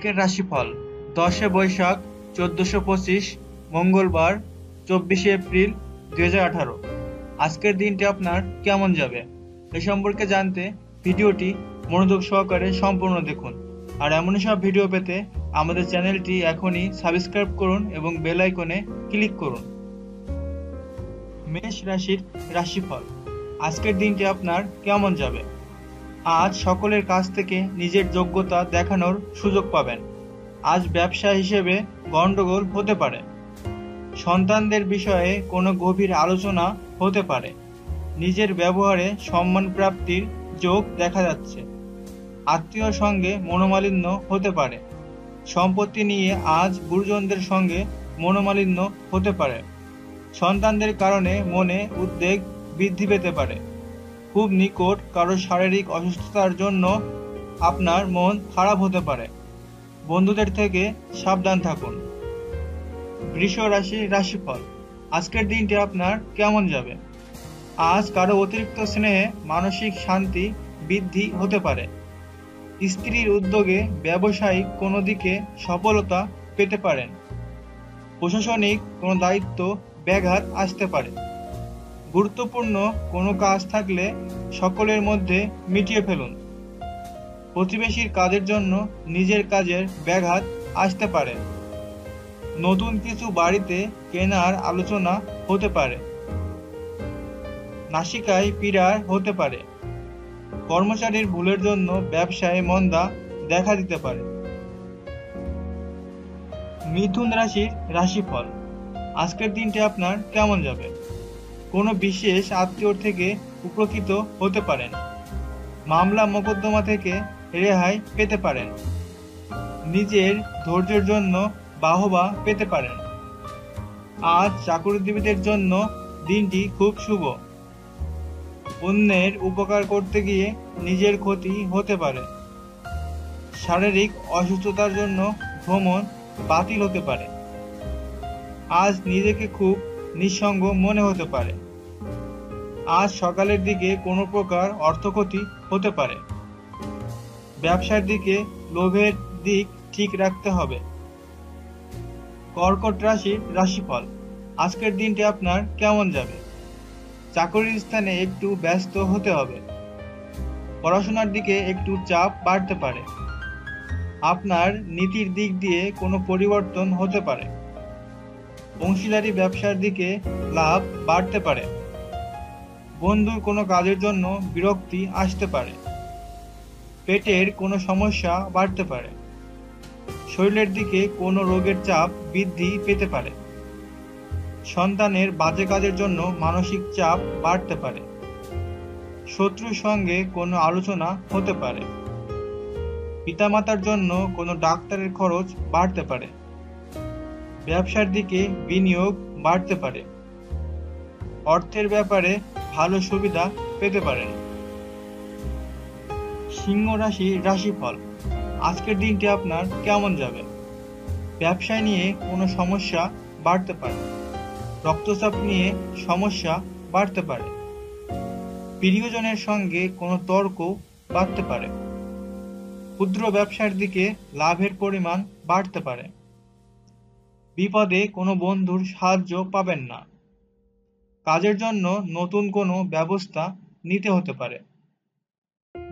আজকের রাশিফল, দশে বৈশাখ, চোদ্দোশো পঁচিশ, মঙ্গলবার, চব্বিশে এপ্রিল দুই আঠারো। আজকের দিনটি আপনার কেমন যাবে? এ সম্পর্কে জানতে ভিডিওটি মনোযোগ সহকারে সম্পূর্ণ দেখুন। আর এমনই সব ভিডিও পেতে আমাদের চ্যানেলটি এখনই সাবস্ক্রাইব করুন এবং বেল আইকনে ক্লিক করুন। মেষ রাশির রাশিফল, আজকের দিনটি আপনার কেমন যাবে? আজ সকলের কাছ থেকে নিজের যোগ্যতা দেখানোর সুযোগ পাবেন। আজ ব্যবসা হিসেবে গণ্ডগোল হতে পারে। সন্তানদের বিষয়ে কোনো গভীর আলোচনা হতে পারে। নিজের ব্যবহারে সম্মান প্রাপ্তির যোগ দেখা যাচ্ছে। আত্মীয় সঙ্গে মনোমালিন্য হতে পারে। সম্পত্তি নিয়ে আজ গুরুজনদের সঙ্গে মনোমালিন্য হতে পারে। সন্তানদের কারণে মনে উদ্বেগ বৃদ্ধি পেতে পারে। খুব নিকট কারও শারীরিক অসুস্থতার জন্য আপনার মন খারাপ হতে পারে। বন্ধুদের থেকে সাবধান থাকুন। বৃষ রাশি রাশিফল, আজকের দিনটি আপনার কেমন যাবে? আজ কারও অতিরিক্ত স্নেহে মানসিক শান্তি বৃদ্ধি হতে পারে। স্ত্রীর উদ্যোগে ব্যবসায়িক কোনো দিকে সফলতা পেতে পারেন। প্রশাসনিক কোনো দায়িত্ব ব্যাঘাত আসতে পারে। গুরুত্বপূর্ণ কোনো কাজ থাকলে সকলের মধ্যে মিটিয়ে ফেলুন। প্রতিবেশীর কাজের জন্য নিজের কাজের ব্যাঘাত আসতে পারে। নতুন কিছু বাড়িতে কেনার আলোচনা হতে পারে। নাসিকায় পীড়ার হতে পারে। কর্মচারীর ভুলের জন্য ব্যবসায় মন্দা দেখা দিতে পারে। মিথুন রাশির রাশিফল। আজকের দিনটি আপনার কেমন যাবে? কোনো বিশেষ আত্মীয়র থেকে উপকৃত হতে পারেন। মামলা মোকদ্দমা থেকে রেহাই পেতে পারেন। নিজের ধৈর্যের জন্য বাহবা পেতে পারেন। আজ চাকরিজীবীদের জন্য দিনটি খুব শুভ। অন্যের উপকার করতে গিয়ে নিজের ক্ষতি হতে পারে। শারীরিক অসুস্থতার জন্য ভ্রমণ বাতিল হতে পারে। আজ নিজেকে খুব নিঃসঙ্গ মনে হতে পারে। আজ সকালের দিকে কোনো প্রকার অর্থক্ষতি হতে পারে। ব্যবসার দিকে লোভের দিক ঠিক রাখতে হবে। কর্কট রাশির রাশিফল, আজকের দিনটি আপনার কেমন যাবে? চাকরির স্থানে একটু ব্যস্ত হতে হবে। পড়াশোনার দিকে একটু চাপ বাড়তে পারে। আপনার নীতির দিক দিয়ে কোনো পরিবর্তন হতে পারে। অংশীদারি ব্যবসার দিকে লাভ বাড়তে পারে। বন্ধুর কোনো কাজের জন্য বিরক্তি আসতে পারে। পেটের কোনো সমস্যা বাড়তে পারে। শরীরের দিকে কোনো রোগের চাপ বৃদ্ধি পেতে পারে। সন্তানের বাজে কাজের জন্য মানসিক চাপ বাড়তে পারে। শত্রুর সঙ্গে কোনো আলোচনা হতে পারে। পিতামাতার জন্য কোনো ডাক্তারের খরচ বাড়তে পারে। ব্যবসার দিকে বিনিয়োগ বাড়তে পারে। অর্থের ব্যাপারে ভালো সুবিধা পেতে পারেন। সিংহ রাশি রাশিফল, আজকের দিনটি আপনার কেমন যাবে? ব্যবসায় নিয়ে কোনো সমস্যা বাড়তে পারে। রক্তচাপ নিয়ে সমস্যা বাড়তে পারে। প্রিয়জনের সঙ্গে কোনো তর্ক বাড়তে পারে। ক্ষুদ্র ব্যবসার দিকে লাভের পরিমাণ বাড়তে পারে। বিপদে কোনো বন্ধুর সাহায্য পাবেন না। কাজের জন্য নতুন কোনো ব্যবস্থা নিতে হতে পারে।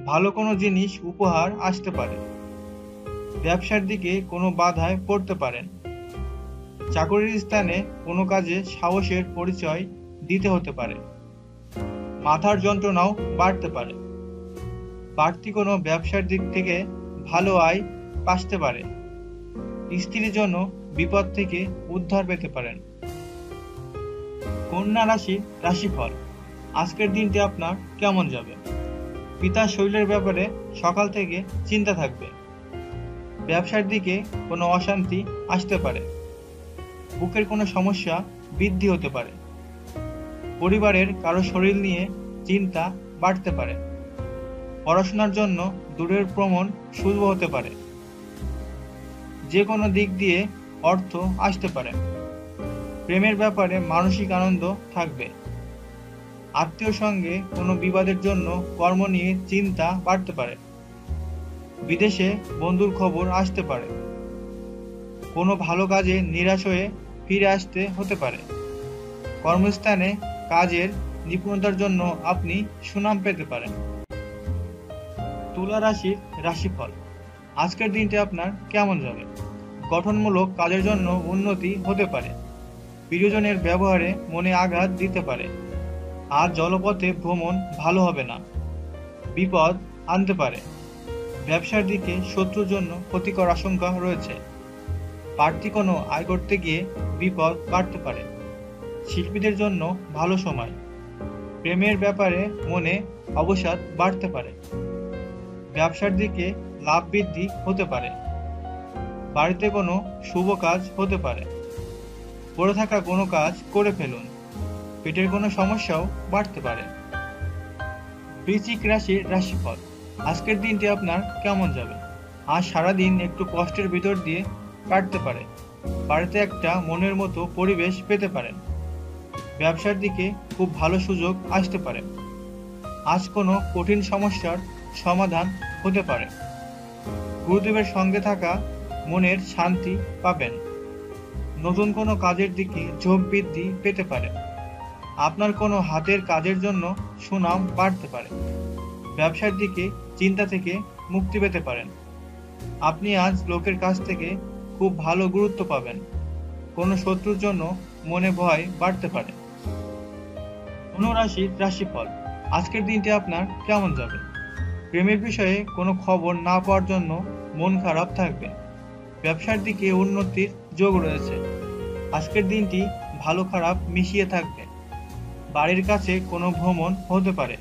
ভালো কোনো জিনিস উপহার আসতে পারে। ব্যবসার দিকে কোনো বাধায় পড়তে পারেন। চাকরির স্থানে কোনো কাজে সাহসের পরিচয় দিতে হতে পারে। মাথার যন্ত্রণাও বাড়তে পারে। বাড়তি কোনো ব্যবসার দিক থেকে ভালো আয় আসতে পারে। স্ত্রীর জন্য বিপদ থেকে উদ্ধার পেতে পারেন। কন্যা রাশি রাশিফল, আজকের দিনটি আপনার কেমন যাবে? পিতার শরীরের ব্যাপারে সকাল থেকে চিন্তা থাকবে। ব্যবসার দিকে কোনো অশান্তি আসতে পারে। বুকের কোনো সমস্যা বৃদ্ধি হতে পারে। পরিবারের কারও শরীর নিয়ে চিন্তা বাড়তে পারে। পড়াশোনার জন্য দূরের ভ্রমণ শুভ হতে পারে। যে কোনো দিক দিয়ে অর্থ আসতে পারে। প্রেমের ব্যাপারে মানসিক আনন্দ থাকবে। আত্মীয় সঙ্গে কোনো বিবাদের জন্য কর্ম নিয়ে চিন্তা বাড়তে পারে। বিদেশে বন্ধুর খবর আসতে পারে। কোনো ভালো কাজে নিরাশ হয়ে ফিরে আসতে হতে পারে। কর্মস্থানে কাজের নিপুণতার জন্য আপনি সুনাম পেতে পারেন। তুলা রাশির রাশিফল। আজকের দিনটি আপনার কেমন যাবে? গঠনমূলক কাজের জন্য উন্নতি হতে পারে। প্রিয়জনের ব্যবহারে মনে আঘাত দিতে পারে। আর জলপথে ভ্রমণ ভালো হবে না। বিপদ আনতে পারে। ব্যবসার দিকে শত্রুর জন্য ক্ষতিকর আশঙ্কা রয়েছে। বাড়তি কোনো আয় করতে গিয়ে বিপদ বাড়তে পারে। শিল্পীদের জন্য ভালো সময়। প্রেমের ব্যাপারে মনে অবসাদ বাড়তে পারে। ব্যবসার দিকে লাভ বৃদ্ধি হতে পারে। বাড়িতে কোনো শুভ কাজ হতে পারে। পড়ে থাকা কোনো কাজ করে ফেলুন। পেটের কোনো সমস্যাও বাড়তে পারে। বৃশ্চিক রাশির রাশিফল, আজকের দিনটি আপনার কেমন যাবে? আজ সারাদিন একটু কষ্টের ভিতর দিয়ে কাটতে পারে। বাড়িতে একটা মনের মতো পরিবেশ পেতে পারেন ব্যবসার দিকে খুব ভালো সুযোগ আসতে পারে। আজ কোনো কঠিন সমস্যার সমাধান হতে পারে। গুরুদেবের সঙ্গে থাকা মনের শান্তি পাবেন। নতুন কোনো কাজের দিকে ঝোঁক বৃদ্ধি পেতে পারে। আপনার কোনো হাতের কাজের জন্য সুনাম বাড়তে পারে। ব্যবসার দিকে চিন্তা থেকে মুক্তি পেতে পারেন। আপনি আজ লোকের কাছ থেকে খুব ভালো গুরুত্ব পাবেন। কোনো শত্রুর জন্য মনে ভয় বাড়তে পারে। অনুরাশির রাশিফল। আজকের দিনটি আপনার কেমন যাবে? প্রেমের বিষয়ে কোনো খবর না পাওয়ার জন্য মন খারাপ থাকবে। ব্যবসার দিকে উন্নতির যোগ রয়েছে। আজকের দিনটি ভালো খারাপ মিশিয়ে থাকবে। বাড়ির কাছে কোনো ভ্রমণ হতে পারে।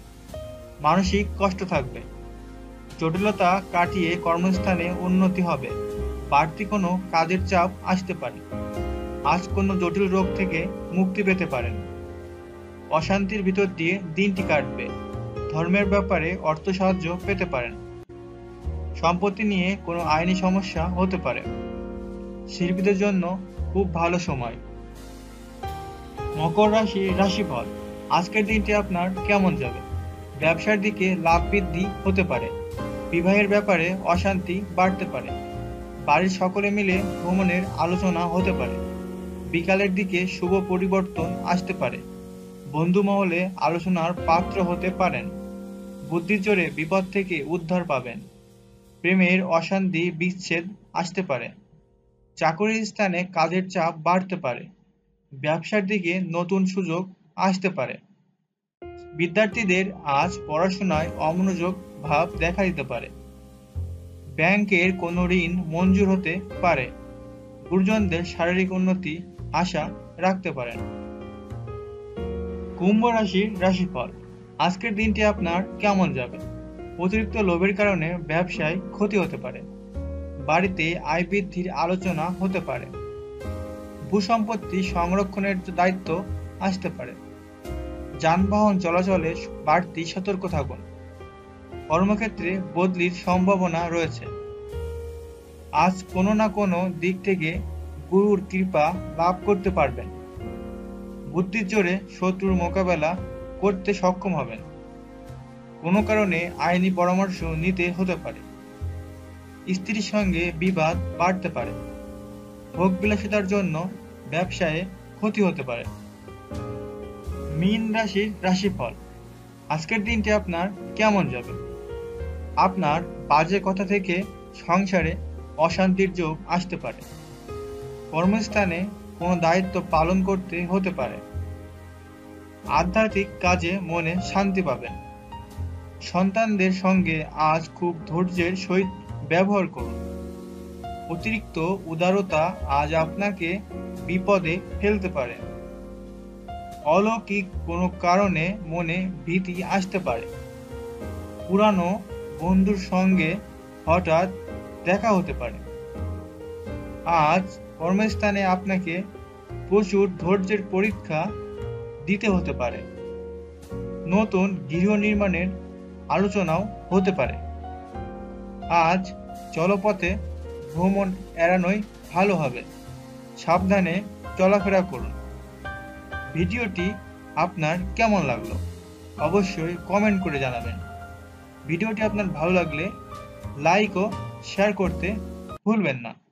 মানসিক কষ্ট থাকবে। জটিলতা কাটিয়ে কর্মস্থানে উন্নতি হবে। বাড়তি কোনো কাজের চাপ আসতে পারে। আজ কোনো জটিল রোগ থেকে মুক্তি পেতে পারেন। অশান্তির ভিতর দিয়ে দিনটি কাটবে। ধর্মের ব্যাপারে অর্থ সাহায্য পেতে পারেন। সম্পত্তি নিয়ে কোনো আইনি সমস্যা হতে পারে। শিল্পীদের জন্য খুব ভালো সময়। মকর রাশি রাশিফল, আজকের দিনটি আপনার কেমন যাবে? ব্যবসার দিকে লাভ বৃদ্ধি হতে পারে। বিবাহের ব্যাপারে অশান্তি বাড়তে পারে। বাড়ির সকলে মিলে ভ্রমণের আলোচনা হতে পারে। বিকালের দিকে শুভ পরিবর্তন আসতে পারে। বন্ধু মহলে আলোচনার পাত্র হতে পারেন। বুদ্ধির জোরে বিপদ থেকে উদ্ধার পাবেন। প্রেমের অশান্তি, বিচ্ছেদ আসতে পারে। চাকরির স্থানে কাজের চাপ বাড়তে পারে। ব্যবসার দিকে নতুন সুযোগ আসতে পারে। বিদ্যার্থীদের আজ পড়াশোনায় অমনোযোগ ভাব দেখা দিতে পারে। ব্যাংকের কোনো ঋণ মঞ্জুর হতে পারে। গুরুজনদের শারীরিক উন্নতি আশা রাখতে পারেন। কুম্ভ রাশির রাশিফল। আজকের দিনটি আপনার কেমন যাবে? অতিরিক্ত লোভের কারণে ব্যবসায় ক্ষতি হতে পারে। বাড়িতে আয় বৃদ্ধির আলোচনা হতে পারে। ভূসম্পত্তি সংরক্ষণের দায়িত্ব আসতে পারে। যানবাহন চলাচলে বাড়তি সতর্ক থাকুন। কর্মক্ষেত্রে বদলির সম্ভাবনা রয়েছে। আজ কোনো না কোনো দিক থেকে গুরুর কৃপা লাভ করতে পারবেন। বুদ্ধির জোরে শত্রুর মোকাবেলা করতে সক্ষম হবেন। কোনো কারণে আইনি পরামর্শ নিতে হতে পারে। স্ত্রীর সঙ্গে বিবাদ বাড়তে পারে। ভোগ বিলাসিতার জন্য ব্যবসায়ে ক্ষতি হতে পারে। মীন রাশির রাশিফল। আজকের দিনটি আপনার কেমন যাবে? আপনার বাজে কথা থেকে সংসারে অশান্তির যোগ আসতে পারে। কর্মস্থানে কোনো দায়িত্ব পালন করতে হতে পারে। আধ্যাত্মিক কাজে মনে শান্তি পাবেন। সন্তানদের সঙ্গে আজ খুব ধৈর্যের সহিত ব্যবহার করুন। অতিরিক্ত উদারতা আজ আপনাকে বিপদে ফেলতে পারে। অলৌকিক কোনো কারণে মনে ভীতি আসতে পারে। পুরানো বন্ধুর সঙ্গে হঠাৎ দেখা হতে পারে। আজ কর্মস্থানে আপনাকে প্রচুর ধৈর্যের পরীক্ষা দিতে হতে পারে। নতুন গৃহ নির্মাণের আলোচনাও হতে পারে। আজ জলপথে ভ্রমণ এড়ানোই ভালো হবে। সাবধানে চলাফেরা করুন। ভিডিওটি আপনার কেমন লাগল? অবশ্যই কমেন্ট করে জানাবেন। ভিডিওটি আপনার ভালো লাগলে লাইক ও শেয়ার করতে ভুলবেন না।